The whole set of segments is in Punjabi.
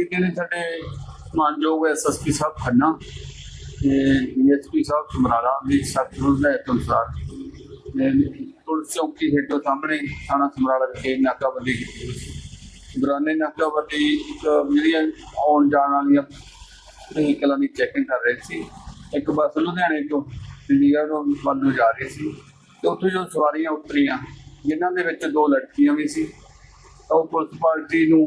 ਕੀਤੇ ਨੇ ਸਾਡੇ ਮਾਨਯੋਗ ਐਸਐਸਪੀ ਸਾਹਿਬ ਖੰਨਾ ਤੇ ਡੀਐਸਪੀ ਸਾਹਿਬ ਸਮਰਾਲਾ ਦੀ ਸਖਤ ਹਦਾਇਤ ਅਨੁਸਾਰ ਪੁਲਿਸ ਚੌਕੀ ਹੇਠੋਂ ਸਾਹਮਣੇ ਥਾਣਾ ਸਮਰਾਲਾ ਵਿਖੇ ਨਾਕਾਬੰਦੀ ਕੀਤੀ ਦੌਰਾਨੇ ਨਾਕਾਬੰਦੀ ਇੱਕ ਜਿਹੜੀਆਂ ਆਉਣ ਜਾਣ ਵਾਲੀਆਂ ਵਹੀਕਲਾਂ ਦੀ ਚੈਕਿੰਗ ਕਰ ਰਹੇ ਸੀ, ਇੱਕ ਬੱਸ ਲੁਧਿਆਣੇ ਤੋਂ ਚੰਡੀਗੜ੍ਹ ਵੱਲ ਨੂੰ ਜਾ ਰਹੀ ਸੀ ਤੇ ਉੱਥੇ ਜੋ ਸਵਾਰੀਆਂ ਉਤਰੀਆਂ, ਜਿਨ੍ਹਾਂ ਦੇ ਵਿੱਚ ਦੋ ਲੜਕੀਆਂ ਵੀ ਸੀ ਉਹ ਪੁਲਿਸ ਪਾਰਟੀ ਨੂੰ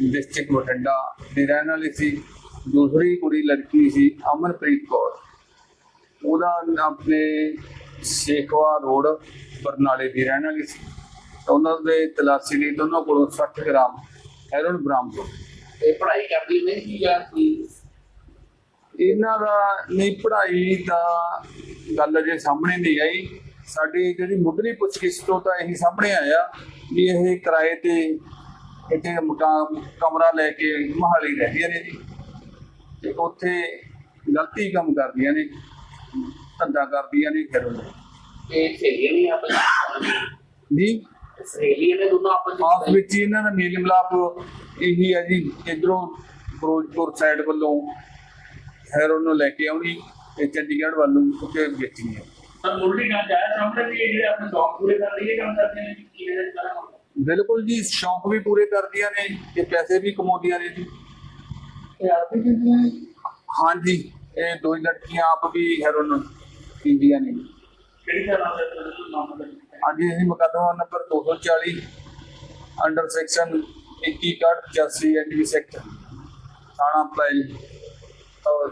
ਡਿਸਟ੍ਰਿਕਟ ਬਠਿੰਡਾ ਦੀ ਰਹਿਣ ਵਾਲੀ ਸੀ। ਦੂਸਰੀ ਕੁੜੀ ਲੜਕੀ ਸੀ ਅਮਨਪ੍ਰੀਤ ਕੌਰ। ਉਹਦਾ ਆਪਣੇ ਸ਼ੇਖਵਾ ਰੋਡ ਬਰਨਾਲੇ ਦੀ ਰਹਿਣ ਵਾਲੀ ਸੀ। ਉਹਨਾਂ ਦੇ ਤਲਾਸ਼ੀ ਲਈ ਦੋਨੋਂ ਕੋਲੋਂ 60 ਗ੍ਰਾਮ ਹੈਰੋਨ ਬਰਾਮਦ ਹੋਈ ਤੇ ਪੜ੍ਹਾਈ ਕਰਦੀ ਨੇ ਕੀ ਜਾਂ ਕੋਈ ਇਹਨਾਂ ਦਾ ਨਹੀਂ ਪੜ੍ਹਾਈ ਦਾ ਗੱਲ ਅਜੇ ਸਾਹਮਣੇ ਨਹੀਂ ਆਈ। ਸਾਡੀ ਜਿਹੜੀ ਮੁੱਢਲੀ ਪੁੱਛਗਿੱਛ ਤੋਂ ਤਾਂ ਇਹੀ ਸਾਹਮਣੇ ਆਇਆ ਵੀ ਇਹ ਕਿਰਾਏ ਤੇ ਇੱਥੇ ਮਕਾਨ ਕਮਰਾ ਲੈ ਕੇ ਮਹਾਲੀ ਰਹਿੰਦੀਆਂ ਨੇ ਜੀ। ਤੇ ਉੱਥੇ ਗਲਤੀ ਕੰਮ ਕਰਦੀਆਂ ਨੇ ਧੰਦਾ ਕਰਦੀਆਂ ਨੇ ਫਿਰ ਉਹ। ਤੇ ਸਹੇਲੀਆਂ ਨਹੀਂ ਆਪਸ ਜੀ? ਸਹੇਲੀਆਂ ਨੇ ਦੋਨੋਂ ਆਪਸ ਆਪਸ ਵਿੱਚ ਇਹਨਾਂ ਦਾ ਮੇਲ ਮਿਲਾਪ ਇਹੀ ਹੈ ਜੀ ਇਧਰੋਂ ਫਿਰੋਜ਼ਪੁਰ ਸਾਈਡ ਵੱਲੋਂ ਹੈਰੋਨ ਨੂੰ ਲੈ ਕੇ ਆਉਣੀ ਤੇ ਚੰਡੀਗੜ੍ਹ ਵੱਲ ਉੱਥੇ ਵੇਚਣੀ ਹੈ। ਪਰ ਮੁੱਢਲੀ ਗੱਲ ਜਾਇਆ ਸਾਹਮਣੇ ਵੀ ਜਿਹੜੇ ਆਪਣੇ ਸ਼ੌਕ ਪੂਰੇ ਕਰ ਲਈਏ ਕੰਮ ਕਰਦੇ ਨੇ ਕਿ ਕੀ ਇਹਦੇ ਕਰਾਂ ਬਿਲਕੁਲ ਜੀ ਸ਼ੌਂਕ ਵੀ ਪੂਰੇ ਕਰਦੀਆਂ ਨੇ ਤੇ ਪੈਸੇ ਵੀ ਕਮਾਉਂਦੀਆਂ ਨੇ ਜੀ। ਤੇ ਆਪ ਵੀ ਹਾਂਜੀ ਇਹ ਦੋ ਹੀ ਲੜਕੀਆਂ ਆਪ ਵੀ ਹੈਰੋਨ ਪੀਂਦੀਆਂ ਨੇ। ਕਿਹੜੀ ਤਰ੍ਹਾਂ ਦਾ ਦਾ ਅੱਜ ਅਸੀਂ ਮੁਕੱਦਮਾ ਨੰਬਰ 240 ਅੰਡਰ ਸੈਕਸ਼ਨ 21 ਕਾਰਡ 85 ਐਨਡੀ ਸੈਕਟ ਥਾਣਾ ਪਲਾਈ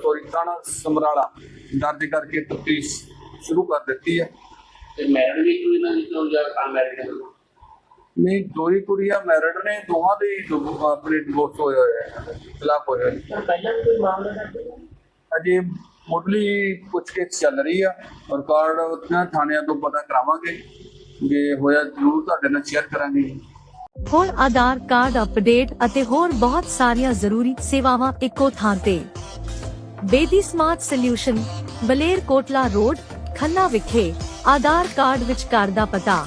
ਸੋਰੀ ਥਾਣਾ ਸਮਰਾਲਾ ਦਰਜ ਕਰਕੇ ਤਫਤੀਸ਼ ਸ਼ੁਰੂ ਕਰ ਦਿੱਤੀ ਹੈ। ਤੇ ਮੈਰਿਡ ਵੀ ਕੋਈ ਨਾ ਨਿਕਲੋ ਜਾਂ ਅਨਮੈਰਿਡ ਨਹੀਂ ਦੋ ਹੀ ਕੁੜੀਆਂ ਮੈਰਿਡ ਨੇ ਦੋਹਾਂ ਦੇ ਹੀ ਦੋ- ਆਪਣੇ ਡਿਵੋਰਸ ਹੋਏ ਹੋਏ ਹੈ ਤਲਾਕ ਹੋਏ ਹੋਏ ਪਹਿਲਾਂ ਵੀ ਕੋਈ ਮਾਮਲਾ ਕਰਦੇ ਅਜੇ ਮੁੱਢਲੀ ਪੁੱਛਗਿੱਛ ਚੱਲ ਰਹੀ ਆ ਰਿਕਾਰਡ ਉਹਨਾਂ ਥਾਣਿਆਂ ਤੋਂ ਪਤਾ ਕਰਾਵਾਂਗੇ ਜੇ ਹੋਇਆ ਜ਼ਰੂਰ ਤੁਹਾਡੇ ਨਾਲ ਸ਼ੇਅਰ ਕਰਾਂਗੇ ਹੋਰ ਆਧਾਰ ਕਾਰਡ ਅਪਡੇਟ ਅਤੇ ਹੋਰ ਬਹੁਤ ਸਾਰੀਆਂ ਜ਼ਰੂਰੀ ਸੇਵਾਵਾਂ ਇੱਕੋ ਥਾਂ ਤੇ। ਬੇਦੀ ਸਮਾਰਟ ਸੋਲਿਊਸ਼ਨ ਬਲੇਰ ਕੋਟਲਾ ਰੋਡ ਖੰਨਾ ਵਿਖੇ ਆਧਾਰ ਕਾਰਡ ਵਿੱਚ ਘਰ ਦਾ ਪਤਾ।